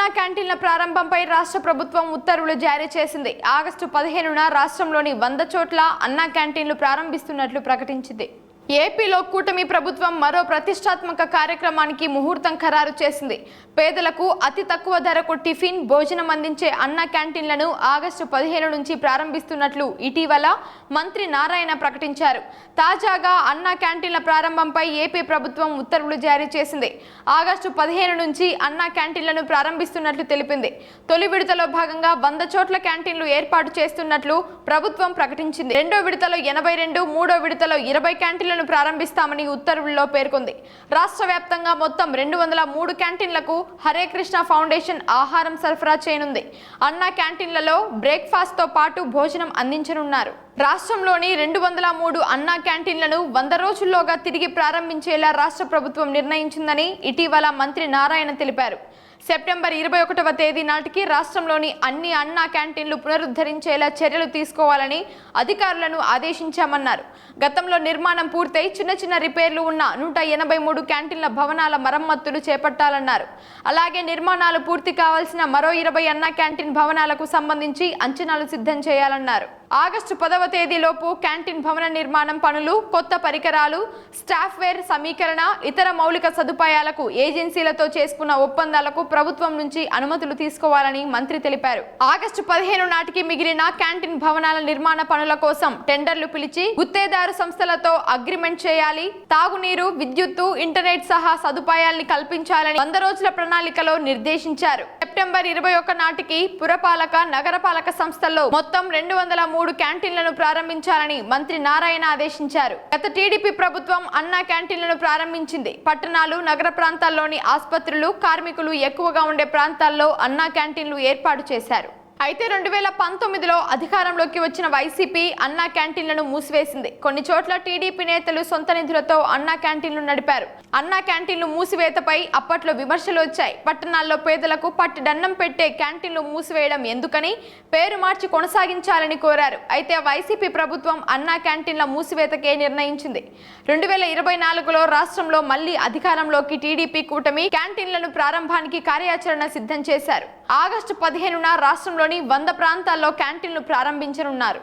అన్నా క్యాంటీన్ల ప్రారంభంపై రాష్ట్ర ప్రభుత్వం ఉత్తర్వులు జారీ చేసింది. ఆగస్టు పదిహేనున రాష్ట్రంలోని వంద చోట్ల అన్నా క్యాంటీన్లు ప్రారంభిస్తున్నట్లు ప్రకటించింది. ఏపీలో కూటమి ప్రభుత్వం మరో ప్రతిష్టాత్మక కార్యక్రమానికి ముహూర్తం ఖరారు చేసింది. పేదలకు అతి తక్కువ ధరకు టిఫిన్ భోజనం అందించే అన్న క్యాంటీన్లను ఆగస్టు పదిహేను నుంచి ప్రారంభిస్తున్నట్లు ఇటీవల మంత్రి నారాయణ ప్రకటించారు. తాజాగా అన్న క్యాంటీన్ల ప్రారంభంపై ఏపీ ప్రభుత్వం ఉత్తర్వులు జారీ చేసింది. ఆగస్టు పదిహేను నుంచి అన్న క్యాంటీన్లను ప్రారంభిస్తున్నట్లు తెలిపింది. తొలి విడతలో భాగంగా వంద చోట్ల క్యాంటీన్లు ఏర్పాటు చేస్తున్నట్లు ప్రభుత్వం ప్రకటించింది. రెండో విడతలో ఎనభై రెండు మూడో విడతలో ఇరవై క్యాంటీన్లను ప్రారంభిస్తామని ఉత్తర్వుల్లో పేర్కొంది. రాష్ట్ర వ్యాప్తంగా మొత్తం రెండు వందల మూడు క్యాంటీన్లకు హరే కృష్ణ ఫౌండేషన్ ఆహారం సరఫరా చేయనుంది. అన్న క్యాంటీన్లలో బ్రేక్ఫాస్ట్తో పాటు భోజనం అందించనున్నారు. రాష్ట్రంలోని రెండు వందల మూడు అన్నా క్యాంటీన్లను వంద రోజుల్లోగా తిరిగి ప్రారంభించేలా రాష్ట్ర ప్రభుత్వం నిర్ణయించిందని ఇటీవల మంత్రి నారాయణ తెలిపారు. సెప్టెంబర్ ఇరవై ఒకటవ తేదీ నాటికి రాష్ట్రంలోని అన్ని అన్నా క్యాంటీన్లు పునరుద్ధరించేలా చర్యలు తీసుకోవాలని అధికారులను ఆదేశించామన్నారు. గతంలో నిర్మాణం పూర్తయి చిన్న చిన్న రిపేర్లు ఉన్న నూట ఎనభై మూడు క్యాంటీన్ల భవనాల మరమ్మతులు చేపట్టాలన్నారు. అలాగే నిర్మాణాలు పూర్తి కావాల్సిన మరో ఇరవై అన్నా క్యాంటీన్ భవనాలకు సంబంధించి అంచనాలు సిద్ధం చేయాలన్నారు. ఆగస్టు పదవ తేదీలోపు క్యాంటీన్ భవన నిర్మాణం పనులు కొత్త పరికరాలు స్టాఫ్వేర్ సమీకరణ ఇతర మౌలిక సదుపాయాలకు ఏజెన్సీలతో చేసుకున్న ఒప్పందాలకు ప్రభుత్వం నుంచి అనుమతులు తీసుకోవాలని మంత్రి తెలిపారు. ఆగస్టు పదిహేను నాటికి మిగిలిన క్యాంటీన్ భవనాల నిర్మాణ పనుల కోసం టెండర్లు పిలిచి గుత్తేదారు సంస్థలతో అగ్రిమెంట్ చేయాలి. తాగునీరు విద్యుత్తు ఇంటర్నెట్ సహా సదుపాయాల్ని కల్పించాలని వంద రోజుల ప్రణాళికలో నిర్దేశించారు. సెప్టెంబర్ ఇరవై ఒక్క నాటికి పురపాలక నగరపాలక సంస్థల్లో మొత్తం రెండు వందల మూడు క్యాంటీన్లను ప్రారంభించాలని మంత్రి నారాయణ ఆదేశించారు. గత టీడీపీ ప్రభుత్వం అన్నా క్యాంటీన్లను ప్రారంభించింది. పట్టణాలు నగర ప్రాంతాల్లోని ఆసుపత్రులు కార్మికులు ఎక్కువగా ఉండే ప్రాంతాల్లో అన్నా క్యాంటీన్లు ఏర్పాటు చేశారు. అయితే రెండు వేల పంతొమ్మిదిలో అధికారంలోకి వచ్చిన వైసీపీ అన్నా క్యాంటీన్లను మూసివేసింది. కొన్ని చోట్ల టీడీపీ నేతలు సొంత నిధులతో అన్నా క్యాంటీన్లు నడిపారు. అన్నా క్యాంటీన్లు మూసివేతపై అప్పట్లో విమర్శలు వచ్చాయి. పట్టణాల్లో పేదలకు పట్టి దండం పెట్టే క్యాంటీన్లు మూసివేయడం ఎందుకని పేరు మార్చి కొనసాగించాలని కోరారు. అయితే వైసీపీ ప్రభుత్వం అన్నా క్యాంటీన్ల మూసివేతకే నిర్ణయించింది. రెండు వేల ఇరవై నాలుగులో రాష్ట్రంలో మళ్ళీ అధికారంలోకి టీడీపీ కూటమి క్యాంటీన్లను ప్రారంభానికి కార్యాచరణ సిద్ధం చేశారు. ఆగస్టు పదిహేనున రాష్ట్రంలోని వంద ప్రాంతాల్లో క్యాంటీన్లు ప్రారంభించనున్నారు.